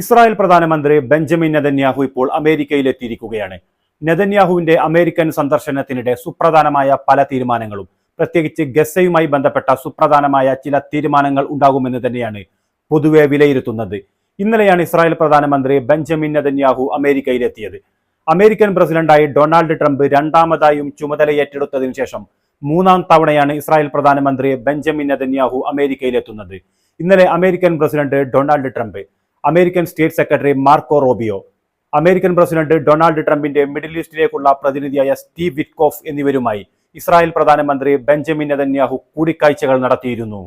Israel പ്രധാനമന്ത്രി Benjamin Netanyahu ഇപ്പോൾ അമേരിക്കയിലെത്തിയിരിക്കുകയാണ്. നെതന്യാഹുവിന്റെ American സന്ദർശനത്തിനിടെ സുപ്രധാനമായ പല തീരുമാനങ്ങളും പ്രത്യേകിച്ച് ഗസയുമായി ബന്ധപ്പെട്ട സുപ്രധാനമായ ചില തീരുമാനങ്ങൾ ഉണ്ടാകുമെന്ന് തന്നെയാണ് പൊതുവെ വിലയിരുത്തുന്നത്. ഇന്നലെയാണ് ഇസ്രായേൽ പ്രധാനമന്ത്രി ബെഞ്ചമിൻ നെതന്യാഹു അമേരിക്കയിലെത്തിയത്. അമേരിക്കൻ പ്രസിഡന്റായി ഡൊണാൾഡ് ട്രംപ് രണ്ടാമതായും ചുമതല ഏറ്റെടുത്തതിനു ശേഷം മൂന്നാം തവണയാണ് ഇസ്രായേൽ പ്രധാനമന്ത്രി ബെഞ്ചമിൻ നെതന്യാഹു അമേരിക്കയിലെത്തുന്നത്. ഇന്നലെ American president Donald Trump American state secretary Marco Rubio American president Donald ട്രംപിന്റെ മിഡിൽ ഈസ്റ്റിലേക്കുള്ള പ്രതിനിധിയായ സ്റ്റീവ് വിറ്റ്കോഫ് എന്നിവരുമായി ഇസ്രായേൽ പ്രധാനമന്ത്രി ബെഞ്ചമിൻ നെതന്യാഹു കൂടിക്കാഴ്ചകൾ നടത്തിയിരുന്നു.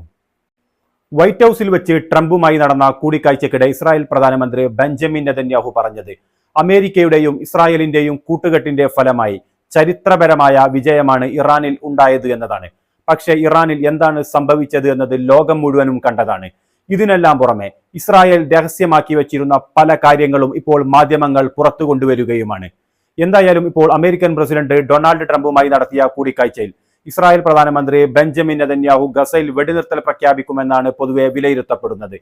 വൈറ്റ് ഹൌസിൽ വെച്ച് ട്രംപുമായി നടന്ന കൂടിക്കാഴ്ചക്കിടെ ഇസ്രായേൽ പ്രധാനമന്ത്രി ബെഞ്ചമിൻ നെതന്യാഹു പറഞ്ഞത് അമേരിക്കയുടെയും ഇസ്രായേലിന്റെയും കൂട്ടുകെട്ടിന്റെ ഫലമായി ചരിത്രപരമായ വിജയമാണ് ഇറാനിൽ ഉണ്ടായത് എന്നതാണ്. പക്ഷേ ഇറാനിൽ എന്താണ് സംഭവിച്ചത് എന്നത് ലോകം മുഴുവനും കണ്ടതാണ്. ഇതിനെല്ലാം പുറമെ ഇസ്രായേൽ രഹസ്യമാക്കി വച്ചിരുന്ന പല കാര്യങ്ങളും ഇപ്പോൾ മാധ്യമങ്ങൾ പുറത്തു കൊണ്ടുവരികയുമാണ്. എന്തായാലും ഇപ്പോൾ അമേരിക്കൻ പ്രസിഡന്റ് ഡൊണാൾഡ് ട്രംപുമായി നടത്തിയ കൂടിക്കാഴ്ചയിൽ ഇസ്രായേൽ പ്രധാനമന്ത്രി ബെഞ്ചമിൻ നെതന്യാഹു ഗസയിൽ വെടിനിർത്തൽ പ്രഖ്യാപിക്കുമെന്നാണ് പൊതുവെ വിലയിരുത്തപ്പെടുന്നത്.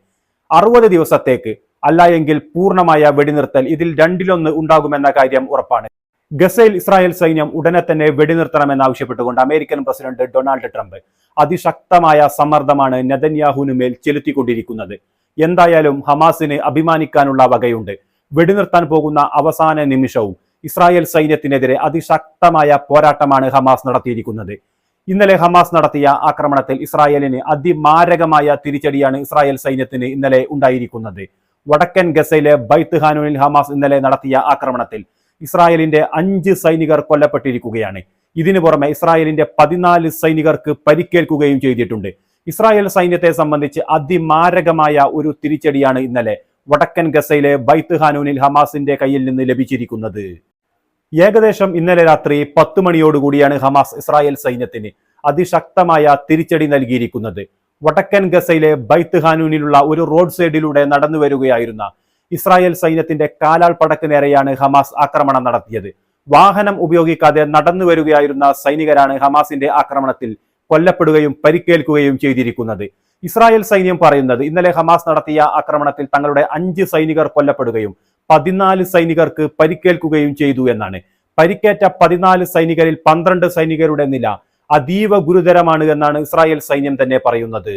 അറുപത് ദിവസത്തേക്ക് അല്ല എങ്കിൽ പൂർണമായ വെടിനിർത്തൽ ഇതിൽ രണ്ടിലൊന്ന് ഉണ്ടാകുമെന്ന കാര്യം ഉറപ്പാണ്. ഗസയിൽ ഇസ്രായേൽ സൈന്യം ഉടനെ തന്നെ വെടിനിർത്തണമെന്നാവശ്യപ്പെട്ടുകൊണ്ട് അമേരിക്കൻ പ്രസിഡന്റ് ഡൊണാൾഡ് ട്രംപ് അതിശക്തമായ സമ്മർദ്ദമാണ് നെതന്യാഹുവിന് മേൽ ചെലുത്തിക്കൊണ്ടിരിക്കുന്നത്. എന്തായാലും ഹമാസിന് അഭിമാനിക്കാനുള്ള വകയുണ്ട്. വെടിനിർത്താൻ പോകുന്ന അവസാന നിമിഷവും ഇസ്രായേൽ സൈന്യത്തിനെതിരെ അതിശക്തമായ പോരാട്ടമാണ് ഹമാസ് നടത്തിയിരിക്കുന്നത്. ഇന്നലെ ഹമാസ് നടത്തിയ ആക്രമണത്തിൽ ഇസ്രായേലിന് അതിമാരകമായ തിരിച്ചടിയാണ് ഇസ്രായേൽ സൈന്യത്തിന് ഇന്നലെ ഉണ്ടായിരിക്കുന്നത്. വടക്കൻ ഗസയിലെ ബൈത്ത് ഹാനൂനിൽ ഹമാസ് ഇന്നലെ നടത്തിയ ആക്രമണത്തിൽ ഇസ്രായേലിന്റെ അഞ്ച് സൈനികർ കൊല്ലപ്പെട്ടിരിക്കുകയാണ്. ഇതിനു പുറമെ ഇസ്രായേലിന്റെ പതിനാല് സൈനികർക്ക് പരിക്കേൽക്കുകയും ചെയ്തിട്ടുണ്ട്. ഇസ്രായേൽ സൈന്യത്തെ സംബന്ധിച്ച് അതിമാരകമായ ഒരു തിരിച്ചടിയാണ് ഇന്നലെ വടക്കൻ ഗസയിലെ ബൈത്ത് ഹാനൂനിൽ ഹമാസിന്റെ കയ്യിൽ നിന്ന് ലഭിച്ചിരിക്കുന്നത്. ഏകദേശം ഇന്നലെ രാത്രി പത്ത് മണിയോടുകൂടിയാണ് ഹമാസ് ഇസ്രായേൽ സൈന്യത്തിന് അതിശക്തമായ തിരിച്ചടി നൽകിയിരിക്കുന്നത്. വടക്കൻ ഗസയിലെ ബൈത്ത് ഹാനൂനിലുള്ള ഒരു റോഡ് സൈഡിലൂടെ നടന്നു വരികയായിരുന്ന ഇസ്രായേൽ സൈന്യത്തിന്റെ കാലാൾ പടക്ക് നേരെയാണ് ഹമാസ് ആക്രമണം നടത്തിയത്. വാഹനം ഉപയോഗിക്കാതെ നടന്നു വരികയായിരുന്ന സൈനികരാണ് ഹമാസിന്റെ ആക്രമണത്തിൽ കൊല്ലപ്പെടുകയും പരിക്കേൽക്കുകയും ചെയ്തിരിക്കുന്നത്. ഇസ്രായേൽ സൈന്യം പറയുന്നത് ഇന്നലെ ഹമാസ് നടത്തിയ ആക്രമണത്തിൽ തങ്ങളുടെ അഞ്ച് സൈനികർ കൊല്ലപ്പെടുകയും പതിനാല് സൈനികർക്ക് പരിക്കേൽക്കുകയും ചെയ്തു എന്നാണ്. പരിക്കേറ്റ പതിനാല് സൈനികരിൽ പന്ത്രണ്ട് സൈനികരുടെ നില അതീവ ഗുരുതരമാണ് എന്നാണ് ഇസ്രായേൽ സൈന്യം തന്നെ പറയുന്നത്.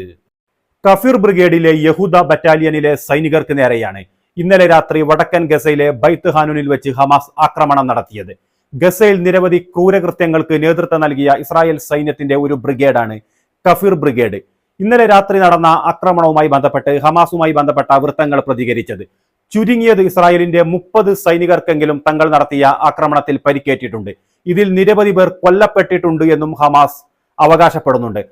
കഫീർ ബ്രിഗേഡിലെ യഹൂദ ബറ്റാലിയനിലെ സൈനികർക്ക് നേരെയാണ് ഇന്നലെ രാത്രി വടക്കൻ ഗസയിലെ ബൈത്ത് ഹാനൂനിൽ വെച്ച് ഹമാസ് ആക്രമണം നടത്തിയത്. ഗസയിൽ നിരവധി ക്രൂരകൃത്യങ്ങൾക്ക് നേതൃത്വം നൽകിയ ഇസ്രായേൽ സൈന്യത്തിന്റെ ഒരു ബ്രിഗേഡാണ് കഫീർ ബ്രിഗേഡ്. ഇന്നലെ രാത്രി നടന്ന ആക്രമണവുമായി ബന്ധപ്പെട്ട് ഹമാസുമായി ബന്ധപ്പെട്ട വൃത്തങ്ങൾ പ്രതികരിച്ചത്. ചുരുങ്ങിയത് ഇസ്രായേലിന്റെ മുപ്പത് സൈനികർക്കെങ്കിലും തങ്ങൾ നടത്തിയ ആക്രമണത്തിൽ പരിക്കേറ്റിട്ടുണ്ട്. ഇതിൽ നിരവധി പേർ കൊല്ലപ്പെട്ടിട്ടുണ്ട് എന്നും ഹമാസ് അവകാശപ്പെടുന്നുണ്ട്.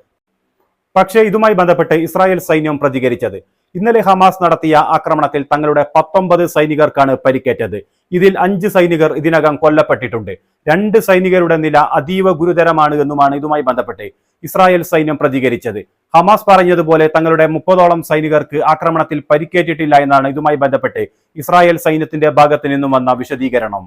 പക്ഷേ ഇതുമായി ബന്ധപ്പെട്ട് ഇസ്രായേൽ സൈന്യം പ്രതികരിച്ചത്. ഇന്നലെ ഹമാസ് നടത്തിയ ആക്രമണത്തിൽ തങ്ങളുടെ പത്തൊമ്പത് സൈനികർക്കാണ് പരിക്കേറ്റത്. ഇതിൽ അഞ്ച് സൈനികർ ഇതിനകം കൊല്ലപ്പെട്ടിട്ടുണ്ട്. രണ്ട് സൈനികരുടെ നില അതീവ ഗുരുതരമാണ് എന്നുമാണ് ഇതുമായി ബന്ധപ്പെട്ട് ഇസ്രായേൽ സൈന്യം പ്രതികരിച്ചത്. ഹമാസ് പറഞ്ഞതുപോലെ തങ്ങളുടെ മുപ്പതോളം സൈനികർക്ക് ആക്രമണത്തിൽ പരിക്കേറ്റിട്ടില്ല എന്നാണ് ഇതുമായി ബന്ധപ്പെട്ട് ഇസ്രായേൽ സൈന്യത്തിന്റെ ഭാഗത്ത് നിന്നും വന്ന വിശദീകരണം.